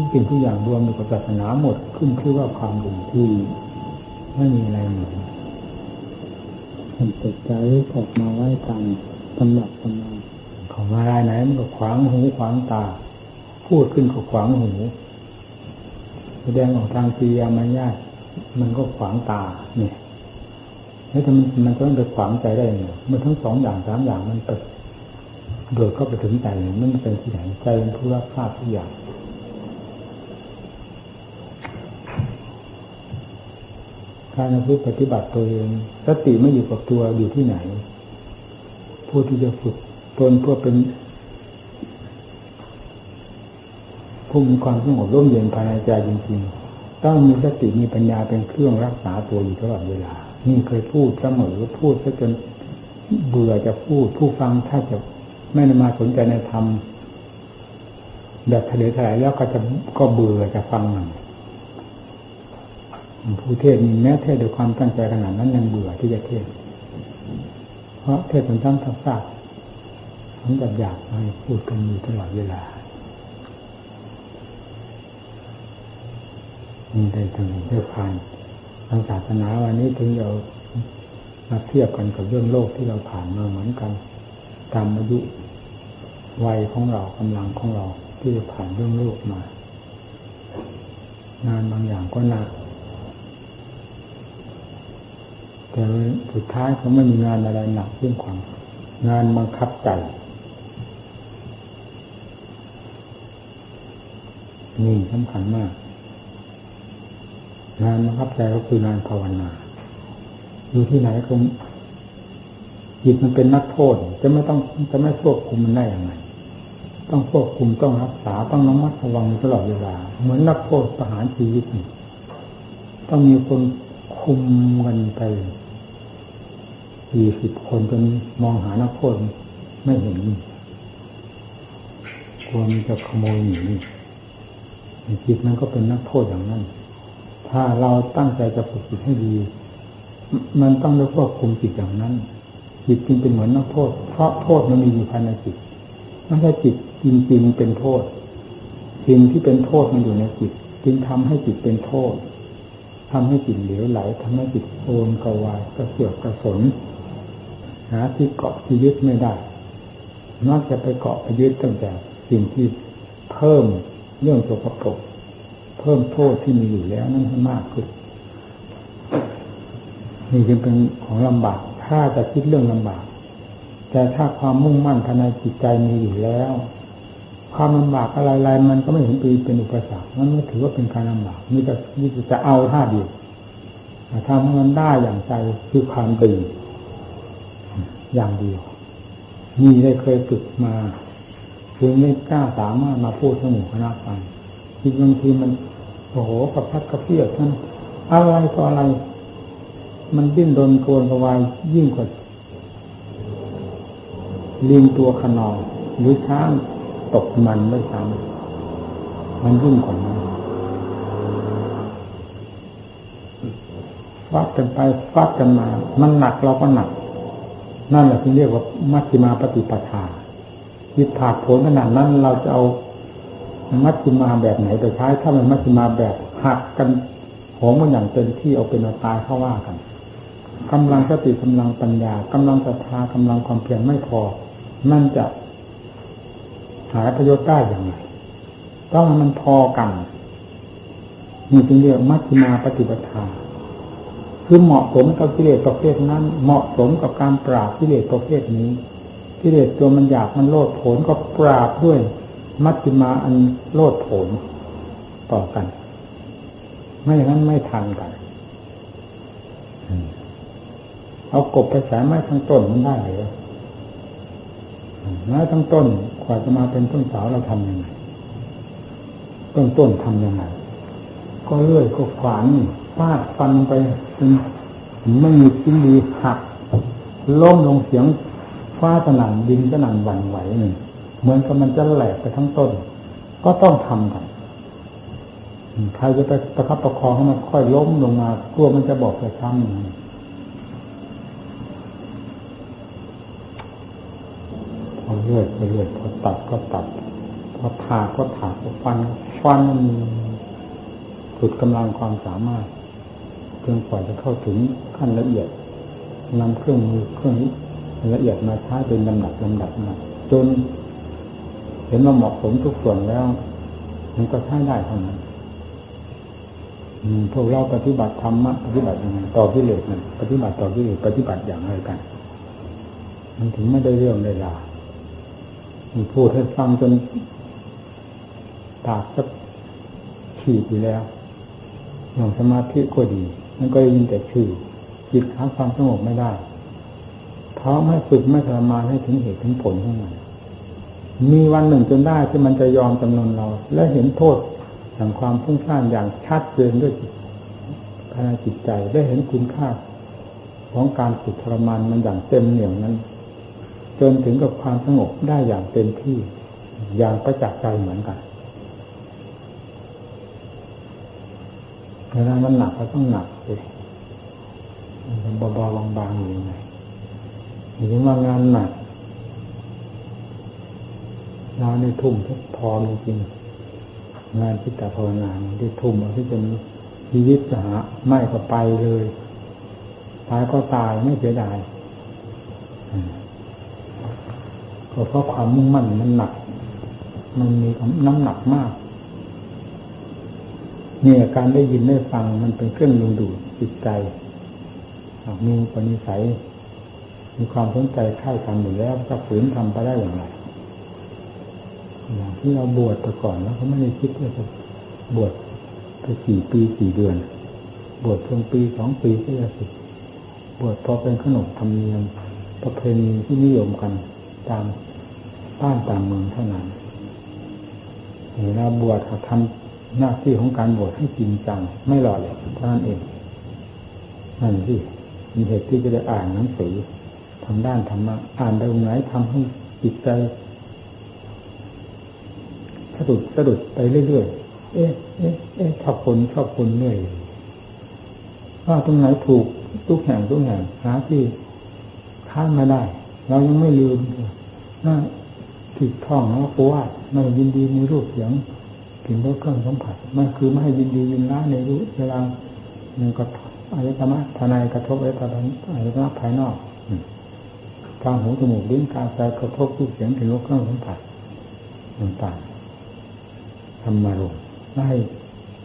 ทุกสิ่งทุกอย่างรวมในศาสนาหมดขึ้นชื่อว่าความดีที่ไม่มีอะไรเหมือนท่านเปิดใจออกมาไว้ตามตำหนักตำนานของอะไรไหนมันก็ขวางหูขวางตา พูดขึ้นก็ขวางหู แสดงออกทางปียามายาทมันก็ขวางตาเนี่ยแล้วมันมันต้องไปขวางใจได้ไงเมื่อทั้งสองอย่างสามอย่างมันไปโดดเข้าไปถึงใจมันเป็นที่ไหนใจเป็นผู้รับทราบทุกอย่าง การพูดปฏิบัติตัวเองสติไม่อยู่กับตัวอยู่ที่ไหน ผู้ที่จะฝึกตนเพื่อเป็นผู้มีความสงบร่มเย็นภายในใจจริงๆ ต้องมีสติมีปัญญาเป็นเครื่องรักษาตัวอยู่ตลอดเวลา นี่เคยพูดเสมอพูดซะจนเบื่อจะพูด ผู้ฟังถ้าจะไม่มาสนใจในธรรมแบบทะเลทลายแล้วก็จะก็เบื่อจะฟังมัน ผู้เทศมีแม้เทศด้วยความตั้งใจขนาดนั้นยังเบื่อที่จะเทศ เพราะเทศเป็นตั้งทักษะผมจะอยากให้พูดกันอยู่ตลอดเวลามีได้ถึงได้ผ่านทางศาสนาวันนี้ถึงเรามาเทียบกันกับเรื่องโลกที่เราผ่านมาเหมือนกันตามอายุวัยของเรากำลังของเราที่จะผ่านเรื่องโลกมา งานบางอย่างก็หนัก แต่สุดท้ายเขาไม่มีงานอะไรหนักเรื่องความงานบังคับใจนี่สำคัญมาก งานบังคับใจก็คืองานภาวนาอยู่ที่ไหนก็จิตมันเป็นนักโทษ จะไม่ต้องจะไม่ควบคุมมันได้อย่างไรต้องควบคุมต้องรักษาต้องระมัดระวังตลอดเวลา เหมือนนักโทษประหารชีวิตนี่ต้องมีคนคุมกันไป ยี่สิบคนจนมองหานักโทษไม่เห็นกลัวมันจะขโมยหนีจิตมันก็เป็นนักโทษอย่างนั้น ถ้าเราตั้งใจจะฝึกจิตให้ดี มันต้องได้ควบคุมจิตอย่างนั้น จิตจึงเป็นเหมือนนักโทษ เพราะโทษมันมีอยู่ภายในจิตไม่ใช่จิตจริงๆเป็นโทษสิ่งที่เป็นโทษมันอยู่ในจิต จึงทำให้จิตเป็นโทษทำให้จิตเหลวไหลทำให้จิตโอนกวายกระเสือกกระสน หาที่เกาะที่ยึดไม่ได้ นอกจากไปเกาะไปยึดตั้งแต่สิ่งที่เพิ่มเรื่องสกปรกเพิ่มโทษที่มีอยู่แล้วนั่นให้มากขึ้นนี่จึงเป็นของลำบาก ถ้าจะคิดเรื่องลำบาก แต่ถ้าความมุ่งมั่นภายในจิตใจมีอยู่แล้ว ความลำบากอะไรๆมันก็ไม่เห็นปีเป็นอุปสรรคมันไม่ถือว่าเป็นการลำบากนี่จะนี่จะเอาท่าเดียวทำให้มันได้อย่างใจคือความดี อย่างเดียวนี่ได้เคยฝึกมาถึงไม่กล้าสามารถมาพูดสมุคณะฟังอีบางทีมันโอ้โหกระพัดกระเพียดท่านอะไรก็อะไร มันดิ้นรนโกนกวายยิ่งกว่าลิงตัวขนองหรือช้างตกมันไม่ซ้ำมันยิ่งกว่านั้นฟัดกันไปฟัดกันมา มันหนักเราก็หนัก นั่นแหละที่เรียกว่ามัชฌิมาปฏิปทาที่ผาดผลขนาดนั้นเราจะเอามัชฌิมาแบบไหนไปใช้ ถ้ามันมัชฌิมาแบบหักกันโหมันอย่างเต็มที่เอาเป็นเอาตายเข้าว่ากันกำลังสติกำลังปัญญากำลังศรัทธากำลังความเพียรไม่พอ มันจะหาประโยชน์ได้อย่างไรต้องมันพอกันนี่จึงเรียกมัชฌิมาปฏิปทา คือเหมาะสมกับกิเลสประเภทนั้น เหมาะสมกับการปราบกิเลสประเภทนี้กิเลสตัวมันอยากมันโลดโผนก็ปราบด้วย มัชฌิมาอันโลดโผนต่อกัน ไม่อย่างนั้นไม่ทันกันเอากบไปแสไม้ทั้งต้นมันได้หรือไม้ทั้งต้นกว่าจะมาเป็นต้นสาวเราทำยังไงต้นต้นทำยังไงก็เลื่อยก็ขวาน ฟาดฟันไปจนไม่มีชิ้นดีหักล้มลงเสียงฟ้าสนั่นดินสนั่นหวั่นไหวนี่เหมือนกับมันจะแหลกไปทั้งต้น ก็ต้องทำกันใครจะไปประคับประคองให้มันค่อยล้มลงมากลัวมันจะบอกจะช้ำพอเลือดก็เลือดพอตัดก็ตัดพอถากก็ถากพอฟัน ฟันสุดกำลังความสามารถ จนกว่าจะเข้าถึงขั้นละเอียดนำเครื่องมือเครื่องนี้ละเอียดมาใช้เป็นลำดับลำดับมาจน เห็นว่าเหมาะสมทุกส่วนแล้ว มันก็ใช้ได้เท่านั้นพวกเราปฏิบัติธรรมะปฏิบัติยังไงต่อกิเลสมันปฏิบัติต่อกิเลสปฏิบัติอย่างไรกัน มันถึงไม่ได้เรื่องเวลามีพูดให้ฟังจนปากจะขีดอยู่แล้วอย่างสมาธิก็ดี มันก็ยินแต่ชื่อจิตหาความสงบไม่ได้ เพราะไม่ฝึกไม่ทรมานให้ถึงเหตุถึงผลของมันมีวันหนึ่งจนได้ที่มันจะยอมจำนนเรา และเห็นโทษแห่งความฟุ้งซ่านอย่างชัดเจนด้วยภายในจิตใจได้เห็นคุณค่า ของการฝึกทรมานมันอย่างเต็มเหนี่ยวนั้น จนถึงกับความสงบได้อย่างเต็มที่ อย่างประจักษ์ใจเหมือนกัน เวลามันหนักก็ต้องหนักเลยมันเบาๆบางๆอยู่ยังไงหรือว่างานหนักเราในทุ่มทุกพร้อมจริงงานที่แต่ภาวนาที่ทุ่มเอาที่จะชีวิตจะหาไม่ก็ไปเลยตายก็ตายไม่เสียดายก็เพราะความมุ่งมั่นมันหนัก มันมีน้ำหนักมาก เนี่ยการได้ยินได้ฟังมันเป็นเครื่องดึงดูดจิตใจหากมีปณิสัย มีความสนใจใคร่ทำอยู่แล้วจะฝืนทำไปได้อย่างไรอย่างที่เราบวชแต่ก่อนแล้วเขาไม่ได้คิดว่าจะบวชไปสี่ปีสี่เดือน บวชเพียงปีสองปีก็จะสิบวชพอเป็นขนบธรรมเนียมประเพณีที่นิยมกันตามบ้านตามเมืองเท่านั้นเวลาบวชเขาทำ หน้าที่ของการบวชให้จริงจัง ไม่หล่อเลยท่านเองนั่นที่มีเหตุที่จะได้อ่านหนังสือทางด้านธรรมะอ่านไปตรงไหนทำให้จิตใจสะดุดสะดุดไปเรื่อยๆเอ๊ะเอ๊ะเอ๊ะชอบคนชอบคนเรื่อยว่าตรงไหนถูกทุกแห่งทุกแห่งหาที่ค้านมาได้ เรายังไม่ลืมน่าที่ท่องนะว่าว่าไม่ยินดีในรูปเสียง กลิ่นรสเครื่องสัมผัสมันคือไม่ให้ยินดียินร้ายในรูปเวลาหนึ่งก็อายตนะภายในกระทบอายตนะอายตนะภายนอกทางหูจมูกลิ้นกายใจกระทบรูปเสียงกลิ่นรสเครื่องสัมผัสต่างๆทำมาลงไม่ให้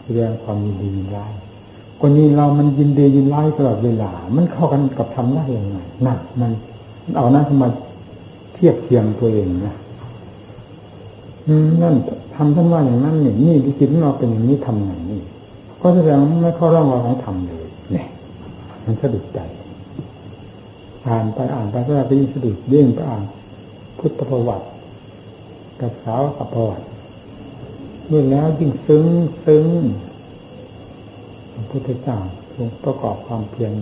แสดงความยินดียินร้ายคนนี้เรามันยินดียินร้ายตลอดเวลา มันเข้ากันกับทำได้ยังไงนั่นมันเอานั้นมาเทียบเทียมตัวเองนะนั่น ทำท่านว่าอย่างนั้นนี่นี่ที่จิตของเราเป็นอย่างนี้ทำอย่างนี้ก็แสดงไม่เข้าร่องรอยของธรรมเลยเนี่ยมันสะดุดใจอ่านไปอ่านไปก็ไปยิ่งสะดุดเด้งไปอ่านพุทธประวัติ กับสาวกับประวัติเมื่อแล้วยิ่งซึ้งซึ้งพระพุทธเจ้าทรงประกอบความเพียร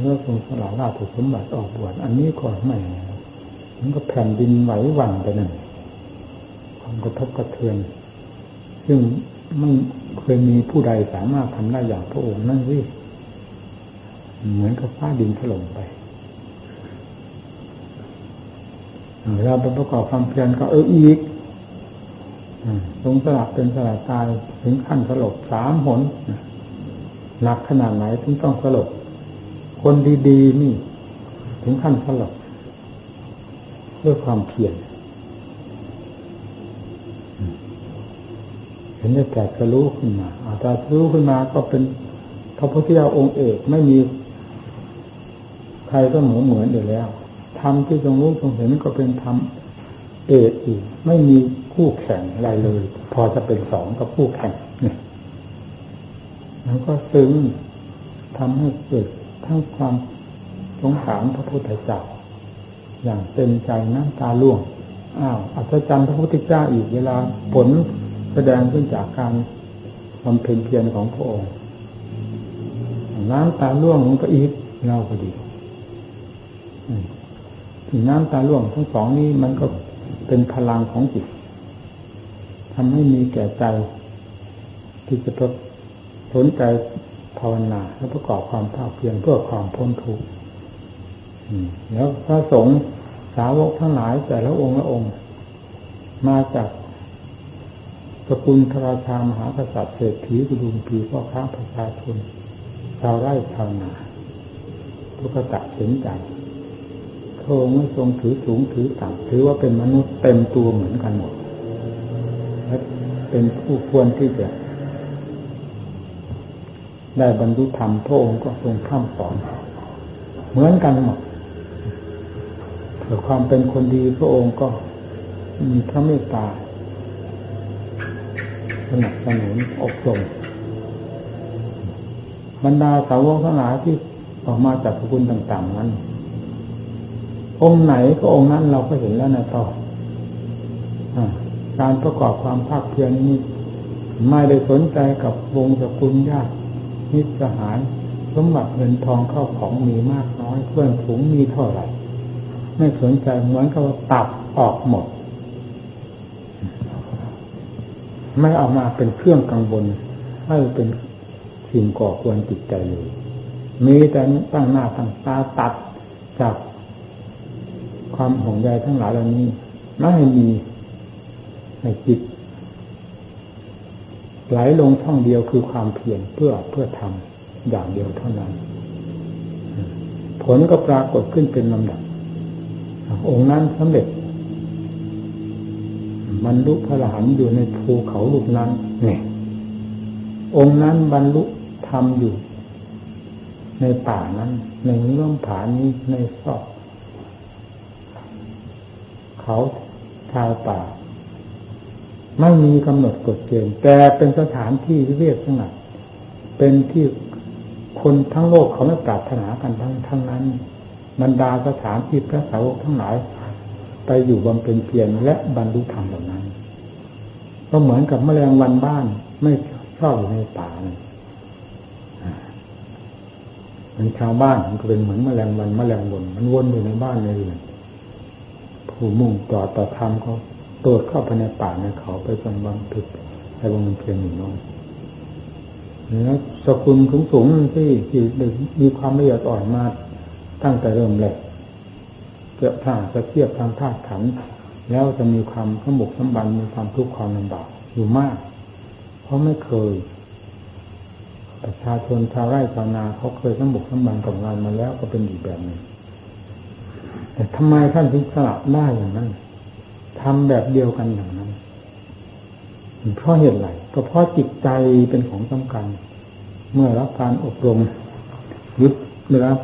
เมื่อทรงสละราชสมบัติออกบวชอันนี้ก่อนไม่มันก็แผ่นดินไหวหวั่นไปนั่น ความกระทบกระเทือน ซึ่งไม่เคยมีผู้ใดสามารถทำได้อย่างพระองค์นั่นสิเหมือนกับฟ้าดินถล่มไปเราไปประกอบความเพียรก็เอออีกลงสลับเป็นสลับตายถึงขั้นสลบสามหนหนักขนาดไหนถึงต้องสลบ คนดี ๆ นี่ ถึงขั้นสลบด้วยความเพียร เห็นได้แต่จะรู้ขึ้นมาอาจจะรู้ขึ้นมาก็เป็นพระพุทธเจ้าองค์เอกไม่มีใครก็เหมือนเหมือนอยู่แล้วธรรมที่ทรงรู้ทรงเห็นก็เป็นธรรมเอกอีก ไม่มีคู่แข่งอะไรเลย พอจะเป็นสองกับคู่แข่งเนี่ยแล้วก็ซึ้งทำให้เกิดทั้งความสงสารพระพุทธเจ้าอย่างเต็มใจน้ำตาล่วงอ้าวอัศจรรย์พระพุทธเจ้าอีกเวลาผล แสดงขึ้นจากการบำเพ็ญเพียรของพระองค์น้ำตาล่วงมันก็อีกเล่าก็ดีถึงน้ำตาล่วงทั้งสองนี้มันก็เป็นพลังของจิตทำให้มีแก่ใจที่จะสนใจภาวนาและประกอบความภาคเพียรเพื่อความพ้นทุกข์แล้วพระสงฆ์สาวกทั้งหลายแต่ละองค์ละองค์ มาจาก สกุลทระราชามหากษัตริย์เศรษฐีกุดุมพีพ่อค้าประชาชนชาวไร่ชาวนาทุกตะเห็นใจพระองค์ไม่ทรงถือสูงถือต่ำถือว่าเป็นมนุษย์เต็มตัวเหมือนกันหมดและเป็นผู้ควรที่จะได้บรรลุธรรมพระองค์ก็ทรงข้ามสอนเหมือนกันหมดเผื่อความเป็นคนดีพระองค์ก็มีพระเมตตา นับสนุนอบรมบรรดาสาวกทั้งหลายที่ออกมาจากสกุลต่าง ๆ นั้น องค์ไหนก็องค์นั้นเราก็เห็นแล้วนะต่อการประกอบความภาคเพียรนี้ ไม่ได้สนใจกับวงสกุลญาติมิตรสหายสมบัติเงินทองเข้าของมีมากน้อยเพื่อนฝูงมีเท่าไหร่ ไม่สนใจเหมือนกับตัดออกหมด ไม่เอามาเป็นเครื่องกังวลให้เป็นสิ่งก่อควรจิตใจเลยมีแต่ตั้งหน้าตั้งตาตัดจากความห่วงใยทั้งหลายเหล่านี้ไม่ให้มีในจิตไหลลงช่องเดียวคือความเพียรเพื่อเพื่อทำอย่างเดียวเท่านั้น ผลก็ปรากฏขึ้นเป็นลำดับ องค์นั้นสำเร็จ บรรลุพระอรหันต์อยู่ในภูเขาลูกนั้นเนี่ยองค์นั้นบรรลุธรรมอยู่ ในป่านั้น ในเงื่อมผานี้ในซอกเขาชายป่า ไม่มีกำหนดกฎเกณฑ์แต่เป็นสถานที่เรียกสงัดเป็นที่คนทั้งโลกเขาไม่ปรารถนากันทั้งทั้งนั้น บรรดาสถานที่พระสาวกทั้งหลาย ไปอยู่บำเพ็ญเพียรและบรรลุธรรมเหล่านั้น ก็เหมือนกับแมลงวันบ้าน ไม่ชอบอยู่ในป่าเลยมันชาวบ้านมันก็เป็นเหมือนแมลงวันแมลงวนมันวนอยู่ในบ้านในเรือนผู้มุ่งต่อต่อธรรมเขาโดดเข้าไปในป่าในเขาไปจนบางผิดไปบางเพียงหนึ่งน้อยแล้วสกุลสูงสูงที่ที่มีความละเอียดอ่อนมาตั้งแต่เริ่มแรกเกี่ยวถ้าจะเทียบทางธาตุขันธ์ แล้วจะมีความสมบุกสมบันมีความทุกข์ความลำบากอยู่มาก เพราะไม่เคย ประชาชนชาวไร่ชาวนาเขาเคยสมบุกสมบันกับงานมาแล้วก็เป็นอีกแบบหนึ่งแต่ทำไมท่านถึงสลับได้อย่างนั้นทำแบบเดียวกันอย่างนั้นเพราะเหตุไรก็เพราะจิตใจเป็นของสำคัญ เมื่อรับการอบรมยึดหรือรับ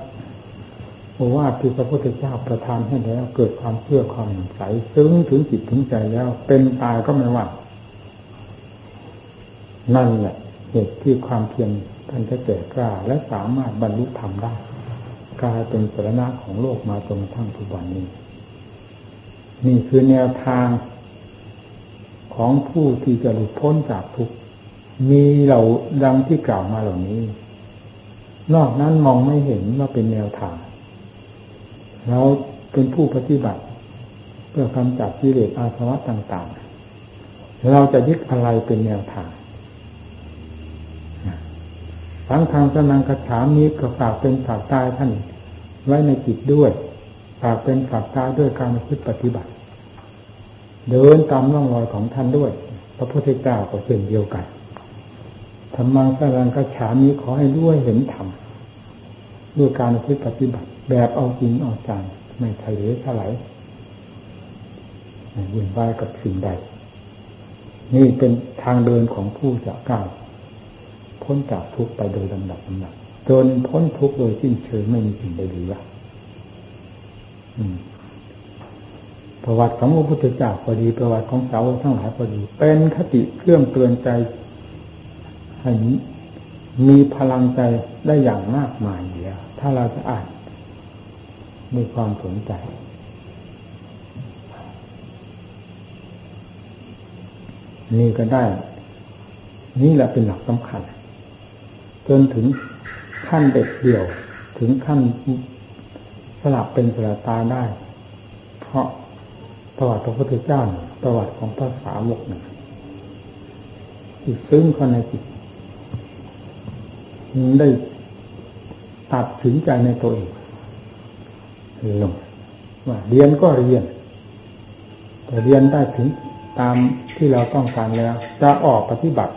โอวาทที่พระพุทธเจ้าประทานให้แล้ว เกิดความเชื่อความใสซึ้งถึงจิตถึงใจแล้ว เป็นตายก็ไม่ว่า นั่นแหละเหตุที่ความเพียรท่านจะแก่กล้า และสามารถบรรลุธรรมได้กลายเป็นสาระของโลกมาจนกระทั่งทุกวันนี้ นี่คือแนวทางของผู้ที่จะหลุดพ้นจากทุกข์มีเราดังที่กล่าวมาเหล่านี้ นอกนั้นมองไม่เห็นว่าเป็นแนวทาง เราเป็นผู้ปฏิบัติ เพื่อกำจัดกิเลสอาสวะต่าง ๆ เราจะยึดอะไรเป็นแนวทางทั้งทางสนังกระถามนี้ก็ฝากเป็นฝากตายท่านไว้ในจิตด้วยฝากเป็นฝากตายด้วยการพิปฏิบัติ เดินตามร่องรอยของท่านด้วย พระพุทธเจ้าก็เช่นเดียวกันธรรมังสนังกระฉามนี้ขอให้ด้วยเห็นธรรม ด้วยการพิปฏิบัติ แบบเอาจริงเอาจังไม่ทะเลทลายวุ่นวายกับสิ่งใด นี่เป็นทางเดินของผู้จะก้าวพ้นจากทุกข์ไปโดยลำดับลำดับจนพ้นทุกข์โดยสิ้นเชิงไม่มีสิ่งใดเหลือประวัติของพระพุทธเจ้าพอดีประวัติของสาวกทั้งหลายพอดี เป็นคติเครื่องเตือนใจให้ มีพลังใจได้อย่างมากมายอยู่แล้วถ้าเราจะอ่านด้วยความสนใจ นี่ก็ได้ นี่แหละเป็นหลักสำคัญ จนถึงขั้นเด็ดเดี่ยว ถึงขั้นสลับเป็นสลับตายได้ เพราะประวัติพระพุทธเจ้าประวัติของพระสาวกเนี่ยที่ซึ้งเข้าในจิต ได้ตัดสินใจในตัวเองลงว่าเรียนก็เรียน แต่เรียนได้ถึงตามที่เราต้องการแล้ว จะออกปฏิบัติ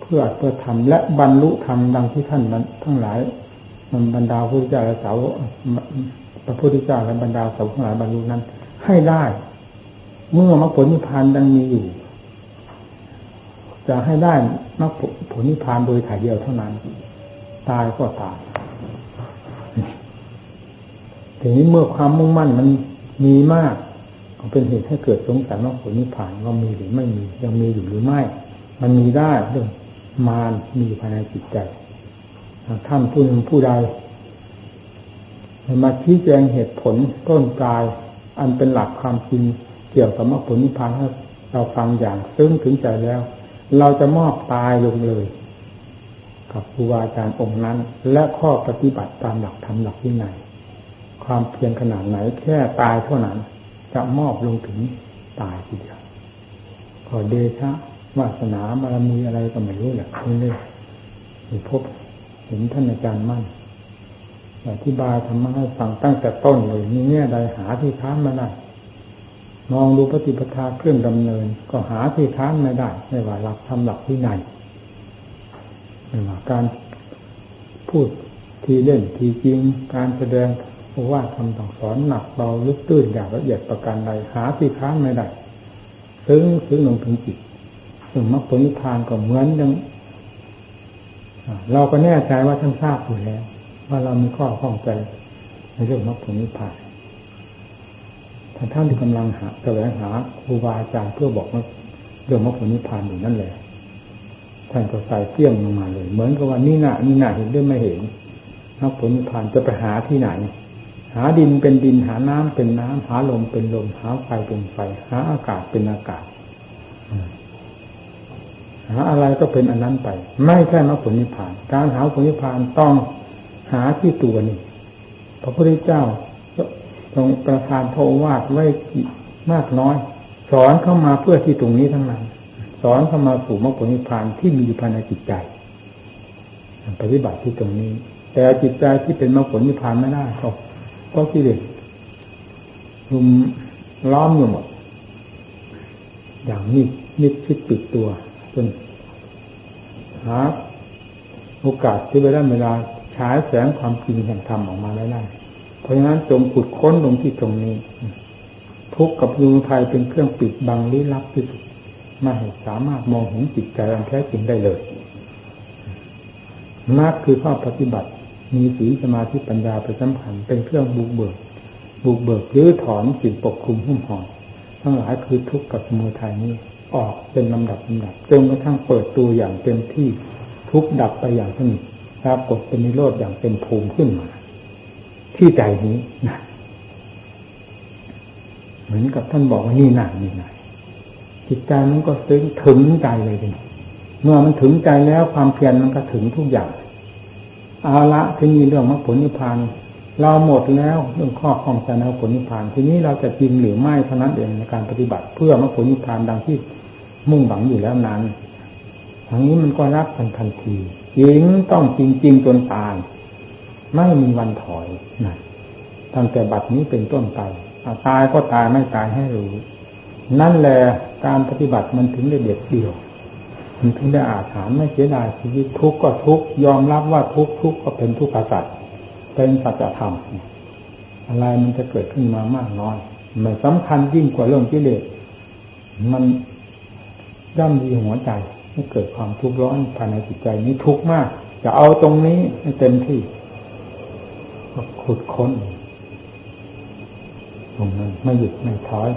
เพื่อเพื่อทำและบรรลุธรรมดังที่ท่านนั้นทั้งหลาย มันบรรดาพระพุทธเจ้าและสาวพระพุทธเจ้าและบรรดาสาวทั้งหลายบรรลุนั้น ให้ได้ เมื่อมรรคผลนิพพานยังมีอยู่ จะให้ได้มรรคผลนิพพานโดยถ่ายเดียวเท่านั้น ตายก็ตายทีนี้เมื่อความมุ่งมั่นมันมีมากเป็นเหตุให้เกิดสงสัยมรรคผลนิพพานว่ามีหรือไม่มียังมีอยู่หรือไม่ มันมีได้เรื่องมารมีอยู่ภายในจิตใจท่านผู้หนึ่งผู้ใดมาชี้แจงเหตุผลต้นปลายอันเป็นหลักความจริงเกี่ยวกับมรรคผลนิพพานให้เราฟังอย่างซึ้งถึงใจแล้ว เราจะมอบตายลงเลย กับครูบาอาจารย์องค์นั้น และข้อปฏิบัติตามหลักธรรมหลักวินัยความเพียรขนาดไหนแค่ตายเท่านั้น จะมอบลงถึงตายทีเดียวขอเดชะวาสนาบารมีอะไรก็ไม่รู้แหละนี่เลยมีพบเห็นท่านอาจารย์มั่นอธิบายธรรมะให้ฟังตั้งแต่ต้นเลยมีแง่ใดหาที่ค้านมาได้ มองดูปฏิปทาเครื่องดำเนิน ก็หาที่ค้านไม่ได้ ไม่ว่าหลักธรรมหลักวินัยไม่ว่าการพูดทีเล่นทีจริง การแสดงว่าทำต่างสอนหนักเบาลึกตื้นอย่างละเอียดประการใดหาที่ค้านไม่ได้ซึ้งซึ้งลงถึงจิตถึงมรรคผลนิพพานก็เหมือนยังเราก็แน่ใจว่าท่านทราบอยู่แล้ว ว่าเรามีข้อข้องใจในเรื่องมรรคผลนิพพาน ท่านท่านที่กำลังหาแสวงหาครูบาอาจารย์เพื่อบอกว่าเรื่องมรรคผลนิพพานอยู่นั่นแหละท่านก็ใส่เปี้ยงลงมาเลย เหมือนกับว่านี่น่ะนี่น่ะเห็นด้วยไม่เห็นมรรคผลนิพพานจะไปหาที่ไหน หาดินเป็นดินหาน้ำเป็นน้ำหาลมเป็นลม หาไฟเป็นไฟ หาอากาศเป็นอากาศหาอะไรก็เป็นอันนั้นไป ไม่ใช่มรรคผลนิพพาน การหาผลนิพพานต้องหาที่ตัวนี่พระพุทธเจ้า ทรงประทานโทวาดไว้มากน้อย สอนเข้ามาเพื่อที่ตรงนี้ทั้งนั้น สอนเข้ามาสู่มรรคผลนิพพานที่มีอยู่ภายในจิตใจปฏิบัติที่ตรงนี้ แต่จิตใจที่เป็นมรรคผลนิพพานไม่ได้ก็ก็กิเลสลุมล้อมอยู่หมด อย่างนี้นิดคิดปิดตัวจนหาโอกาสที่เวลาเวลาฉายแสงความจริงแห่งธรรมออกมาได้ เพราะฉะนั้นจงขุดค้นลงที่ตรงนี้ ทุกข์กับยุงไทยเป็นเครื่องปิดบังลี้ลับที่สุดไม่สามารถมองเห็นจิตใจอันแท้จริงได้เลยมรรคคือข้อปฏิบัติ มีสีสมาธิปัญญาเป็นสำคัญเป็นเครื่องบุกเบิก บุกเบิกหรือถอนสิ่งปกคลุมหุ้มห่อทั้งหลายคือทุกข์กับสมุทัยนี้ ออกเป็นลำดับลำดับจนกระทั่งเปิดตัวอย่างเต็มที่ทุกดับไปอย่างสนิทปรากฏเป็นนิโรธอย่างเป็นภูมิขึ้นมา ที่ใจนี้นะเหมือนกับท่านบอกว่านี่หนานี่หนาจิตใจมันก็ซึ้งถึงใจเลยทีเมื่อมันถึงใจแล้วความเพียรมันก็ถึงทุกอย่างเอาละที่นี่เรื่องมรรคผลนิพพานเราหมดแล้วเรื่องข้อข้องใจในผลนิพพานทีนี้เราจะจริงหรือไม่เท่านั้นเองในการปฏิบัติเพื่อมรรคผลนิพพานดังที่มุ่งหวังอยู่แล้วนั้นทางนี้มันก็รับกันทันทีหญิงต้องจริงจริงจนตาย ไม่มีวันถอยนะตั้งแต่บัดนี้เป็นต้นไปตายก็ตายไม่ตายให้รู้ นั่นแหละการปฏิบัติมันถึงได้เด็ดเดี่ยว มันถึงได้อาถรรพ์ไม่เสียดายชีวิตทุกข์ก็ทุกข์ยอมรับว่าทุกข์ทุกข์ก็เป็นทุกข์สัตว์เป็นสัจธรรมอะไรมันจะเกิดขึ้นมามากน้อยไม่สำคัญยิ่งกว่าเรื่องกิเลสมันย่ำยีหัวใจให้เกิดความทุกข์ร้อนภายในจิตใจนี้ทุกข์มาก จะเอาตรงนี้ให้เต็มที่ ขุดค้นตรงนั้นไม่หยุดไม่ถอย